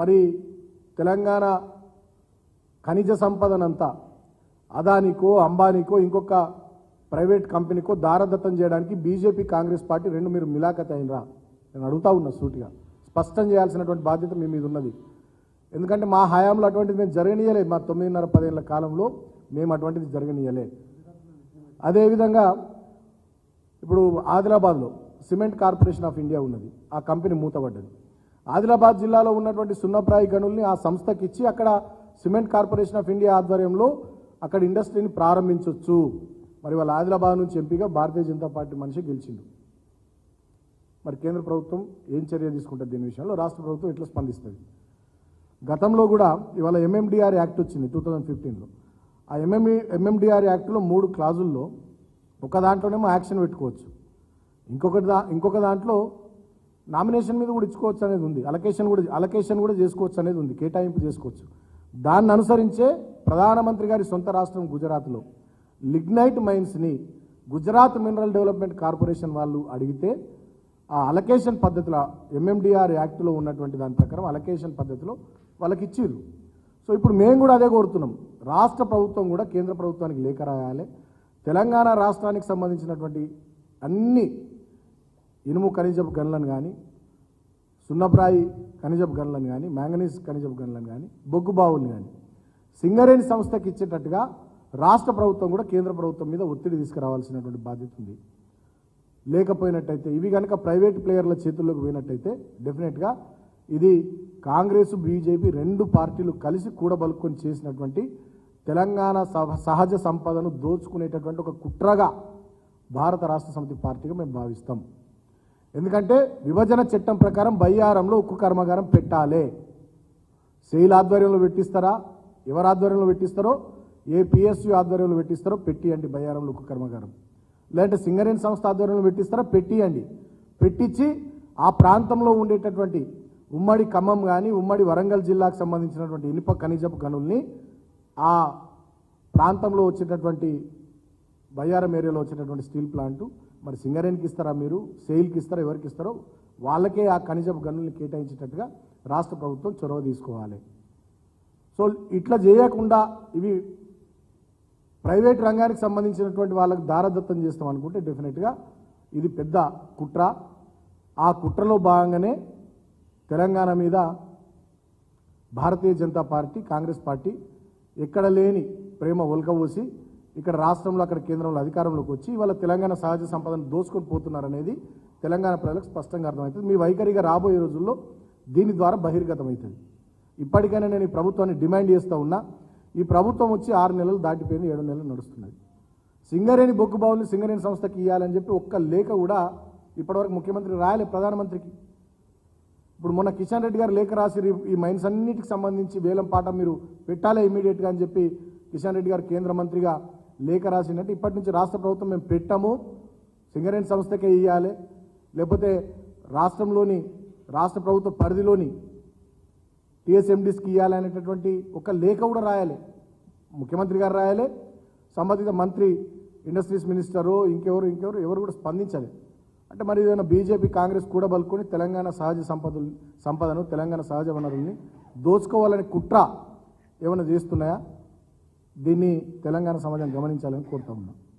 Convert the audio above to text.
మరి తెలంగాణ ఖనిజ సంపదనంతా అదానికో అంబానీకో ఇంకొక ప్రైవేట్ కంపెనీకో దారదత్తం చేయడానికి బీజేపీ కాంగ్రెస్ పార్టీ రెండు మీరు మిలాఖత్ అయినరా? నేను అడుగుతా ఉన్నా సూటిగా. స్పష్టం చేయాల్సినటువంటి బాధ్యత మీ మీద ఉన్నది. ఎందుకంటే మా హయాంలో అటువంటిది మేము జరగనీయలే. మా తొమ్మిదిన్నర పదేళ్ళ కాలంలో మేము అటువంటిది జరగనీయలే. అదేవిధంగా ఇప్పుడు ఆదిలాబాద్లో సిమెంట్ కార్పొరేషన్ ఆఫ్ ఇండియా ఉన్నది. ఆ కంపెనీ మూతపడ్డది. ఆదిలాబాద్ జిల్లాలో ఉన్నటువంటి సున్నప్రాయి గనుల్ని ఆ సంస్థకి ఇచ్చి అక్కడ సిమెంట్ కార్పొరేషన్ ఆఫ్ ఇండియా ఆధ్వర్యంలో అక్కడ ఇండస్ట్రీని ప్రారంభించవచ్చు మరి వాళ్ళ ఆదిలాబాద్ నుంచి ఎంపీగా భారతీయ జనతా పార్టీ మనిషి గెలిచిండు. మరి కేంద్ర ప్రభుత్వం ఏం చర్య తీసుకుంటుంది దీని విషయంలో? రాష్ట్ర ప్రభుత్వం ఎట్లా స్పందిస్తుంది? గతంలో కూడా ఇవాళ ఎంఎండిఆర్ యాక్ట్ వచ్చింది టూ థౌజండ్ ఫిఫ్టీన్లో ఆ ఎంఎంఈ ఎంఎండిఆర్ యాక్ట్లో మూడు క్లాజుల్లో ఒక దాంట్లోనేమో యాక్షన్ పెట్టుకోవచ్చు. ఇంకొక దా ఇంకొక దాంట్లో నామినేషన్ మీద కూడా ఇచ్చుకోవచ్చు అనేది ఉంది. అలకేషన్ కూడా అలకేషన్ కూడా చేసుకోవచ్చు అనేది ఉంది. కేటాయింపు చేసుకోవచ్చు. దాన్ని అనుసరించే ప్రధానమంత్రి గారి సొంత రాష్ట్రం గుజరాత్లో. లిగ్నైట్ మైన్స్ని గుజరాత్ మినరల్ డెవలప్మెంట్ కార్పొరేషన్ వాళ్ళు అడిగితే ఆ అలకేషన్ పద్ధతిలో ఎంఎండిఆర్ యాక్ట్లో ఉన్నటువంటి దాని ప్రకారం అలకేషన్ పద్ధతిలో వాళ్ళకి ఇచ్చిర్రు. సో ఇప్పుడు మేము కూడా అదే కోరుతున్నాం. రాష్ట్ర ప్రభుత్వం కూడా కేంద్ర ప్రభుత్వానికి లేఖ రాయాలి. తెలంగాణ రాష్ట్రానికి సంబంధించినటువంటి అన్ని ఇనుము ఖనిజపు గనులను కానీ సున్నప్రాయి ఖనిజపు గనులను కానీ మ్యాంగనీస్ ఖనిజపు గనులను కానీ బొగ్గు బావులను కానీ సింగరేణి సంస్థకి ఇచ్చేటట్టుగా రాష్ట్ర ప్రభుత్వం కూడా కేంద్ర ప్రభుత్వం మీద ఒత్తిడి తీసుకురావాల్సినటువంటి బాధ్యత ఉంది. లేకపోయినట్టయితే ఇవి కనుక ప్రైవేట్ ప్లేయర్ల చేతుల్లోకి పోయినట్టయితే డెఫినెట్గా ఇది కాంగ్రెస్ బీజేపీ రెండు పార్టీలు కలిసి కూడబలుకొని చేసినటువంటి తెలంగాణ సహ- సహజ సంపదను దోచుకునేటటువంటి ఒక కుట్రగా భారత రాష్ట్ర సమితి పార్టీగా మేము భావిస్తాం. ఎందుకంటే విభజన చట్టం ప్రకారం బయ్యారంలో ఉక్కు కర్మాగారం పెట్టాలి. సెయిల్ ఆధ్వర్యంలో పెట్టిస్తారా? ఎవరి ఆధ్వర్యంలో పెట్టిస్తారో? ఏ పిఎస్యు ఆధ్వర్యంలో పెట్టిస్తారో పెట్టియండి బయ్యారంలో ఉక్కు కర్మాగారం. లేదంటే సింగరేణి సంస్థ ఆధ్వర్యంలో పెట్టిస్తారా? పెట్టియండి. పెట్టించి ఆ ప్రాంతంలో ఉండేటటువంటి ఉమ్మడి ఖమ్మం కానీ ఉమ్మడి వరంగల్ జిల్లాకు సంబంధించినటువంటి ఇనుప ఖనిజపు గనుల్ని ఆ ప్రాంతంలో వచ్చేటటువంటి బయ్యారం ఏరియాలో వచ్చేటటువంటి స్టీల్ ప్లాంట్ మరి సింగరేణికి ఇస్తారా మీరు? సెయిల్కి ఇస్తారా? ఎవరికి ఇస్తారో వాళ్ళకే ఆ ఖనిజపు గనుల్ని కేటాయించేటట్టుగా రాష్ట్ర ప్రభుత్వం చొరవ తీసుకోవాలి. సో ఇట్లా చేయకుండా ఇవి ప్రైవేట్ రంగానికి సంబంధించినటువంటి వాళ్ళకి దారదత్తం చేస్తాం అనుకుంటే డెఫినెట్గా ఇది పెద్ద కుట్ర. ఆ కుట్రలో భాగంగానే తెలంగాణ మీద భారతీయ జనతా పార్టీ కాంగ్రెస్ పార్టీ ఎక్కడ లేని ప్రేమ ఒలకబోసి ఇక్కడ రాష్ట్రంలో అక్కడ కేంద్రంలో అధికారంలోకి వచ్చి ఇవాళ తెలంగాణ సహజ సంపదను దోచుకొని పోతున్నారనేది తెలంగాణ ప్రజలకు స్పష్టంగా అర్థమవుతుంది. మీ వైఖరిగా రాబోయే రోజుల్లో దీని ద్వారా బహిర్గతమవుతుంది. ఇప్పటికైనా నేను ఈ ప్రభుత్వాన్ని డిమాండ్ చేస్తూ ఉన్నా ఈ ప్రభుత్వం వచ్చి ఆరు నెలలు దాటిపోయింది ఏడు నెలలు నడుస్తున్నది. సింగరేణి బొగ్గు బావుల్ని సింగరేణి సంస్థకి ఇవ్వాలని చెప్పి ఒక్క లేఖ కూడా ఇప్పటివరకు ముఖ్యమంత్రి రాయలే ప్రధానమంత్రికి. ఇప్పుడు మొన్న కిషన్ రెడ్డి గారు లేఖ రాసి ఈ మైన్స్ అన్నిటికి సంబంధించి వేలం పాట మీరు పెట్టాలే ఇమీడియట్గా అని చెప్పి కిషన్ రెడ్డి గారు కేంద్ర మంత్రిగా లేఖ రాసిందంటే ఇప్పటి నుంచి రాష్ట్ర ప్రభుత్వం మేము పెట్టాము. సింగరేణి సంస్థకే ఇవ్వాలి లేకపోతే రాష్ట్రంలోని రాష్ట్ర ప్రభుత్వ పరిధిలోని టీఎస్ఎండీస్కి ఇవ్వాలి అనేటటువంటి ఒక లేఖ కూడా రాయాలి. ముఖ్యమంత్రి గారు రాయాలి. సంబంధిత మంత్రి ఇండస్ట్రీస్ మినిస్టరు ఇంకెవరు ఇంకెవరు ఎవరు కూడా స్పందించాలి. అంటే మరి ఏదైనా బీజేపీ కాంగ్రెస్ కూడా బలుకొని తెలంగాణ సహజ సంపదలు సంపదను తెలంగాణ సహజ వనరుల్ని దోచుకోవాలని కుట్ర ఏమైనా చేస్తున్నాయా? దీన్ని తెలంగాణ సమాజం గమనించాలని కోరుతా ఉన్నాం.